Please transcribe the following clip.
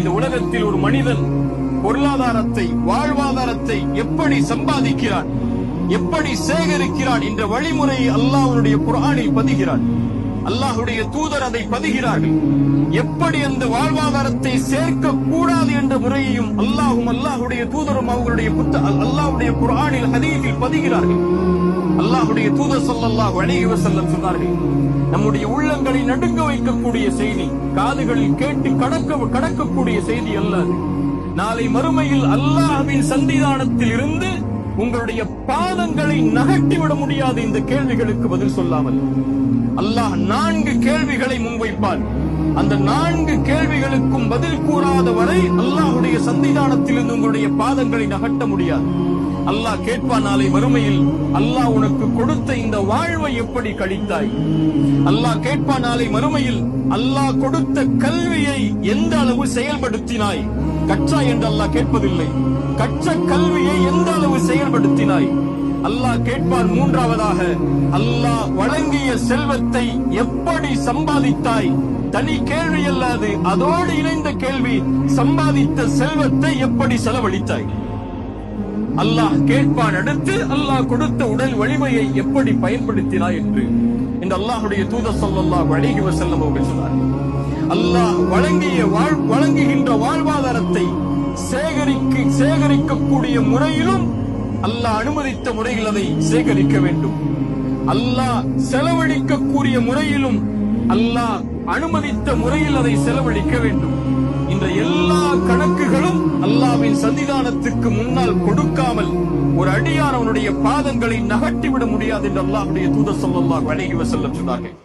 இந்த உலகத்தில் ஒரு மனிதன் பொருளாதாரத்தை வாழ்வாதாரத்தை எப்படி சம்பாதிக்கிறான்? எப்படி சேகரிக்கிறான்? என்ற வழிமுறையை அல்லாஹ்வுடைய குரானில் பதிகிறான். அல்லாஹுடைய தூதர் அதை பதிகிறார்கள். எப்படி அந்த வாழ்வாதாரத்தை சேர்க்க கூடாது என்ற முறையையும் அல்லாஹும் அல்லாஹுடைய தூதரும் அவர்களுடைய புத்த அல்லாஹுடைய குரானில் ஹதீஸில் பதிகிறார்கள். அல்லாஹுடைய தூதர் சொல்லல்லாஹ் அலைஹி செல்லம் சொன்னார்கள் நம்முடைய உள்ளங்களை நடுங்க வைக்கக்கூடிய செய்தி காதுகளில் கேட்டு கடக்க கடக்கக்கூடிய செய்தி அல்ல நாளை மறுமையில் அல்லாஹ்வின் சந்திதானத்தில் இருந்து உங்களுடைய பாதங்களை நகர்த்திவிட முடியாது இந்த கேள்விகளுக்கு பதில் சொல்லாமல். அல்லாஹ் நான்கு கேள்விகளை முன்வைப்பான். அந்த நான்கு கேள்விகளுக்கும் பதில் கூறாத வரை அல்லாஹுடைய சந்திதானத்திலிருந்து உங்களுடைய பாதங்களை நகட்ட முடியாது. அல்லாஹ் கேட்பான் நாளை மறுமையில் அல்லாஹ் உனக்கு கொடுத்த இந்த வாழ்வை எப்படி கழித்தாய்? அல்லாஹ் கேட்பான் நாளை மறுமையில் அல்லாஹ் கொடுத்த கல்வியை எந்த அளவு செயல்படுத்தினாய்? கற்றாய் என்று அல்லாஹ் கேட்பதில்லை. கற்ற கல்வியை எந்த அளவு செயல்படுத்தினாய்? அல்லாஹ் கேட்பார் மூன்றாவதாக அல்லாஹ் வழங்கிய செல்வத்தை எப்படி சம்பாதித்தாய்? தனி கேள்வி அல்லாது அதோடு இணைந்த கேள்வி சம்பாதித்த செல்வத்தை எப்படி செலவழித்தாய்? அல்லாஹ் கேட்பான் அடுத்து அல்லாஹ் கொடுத்த உடல் வலிமையை எப்படி பயன்படுத்தினாய் என்று. இந்த அல்லாஹுடைய தூதர் ஸல்லல்லாஹு அலைஹி வஸல்லம் அவர்கள் சொன்னார் அல்லாஹ் வழங்கிய வழங்குகின்ற பணத்தை சேகரிக்க சேகரிக்கக்கூடிய முறையிலும் அல்லாஹ் அனுமதித்த முறையில் அதை சேகரிக்க வேண்டும். அல்லாஹ் செலவழிக்கக்கூடிய முறையிலும் அல்லாஹ் அனுமதித்த முறையில் அதை செலவழிக்க வேண்டும். இந்த எல்லா கணக்குகளும் அல்லாவின் சன்னிதானத்துக்கு முன்னால் கொடுக்காமல் ஒரு அடியார் அவனுடைய பாதங்களை நகட்டிவிட முடியாது என்று அல்லாஹ்வுடைய தூதர் ஸல்லல்லாஹு அலைஹி வஸல்லம் சொன்னார்கள்.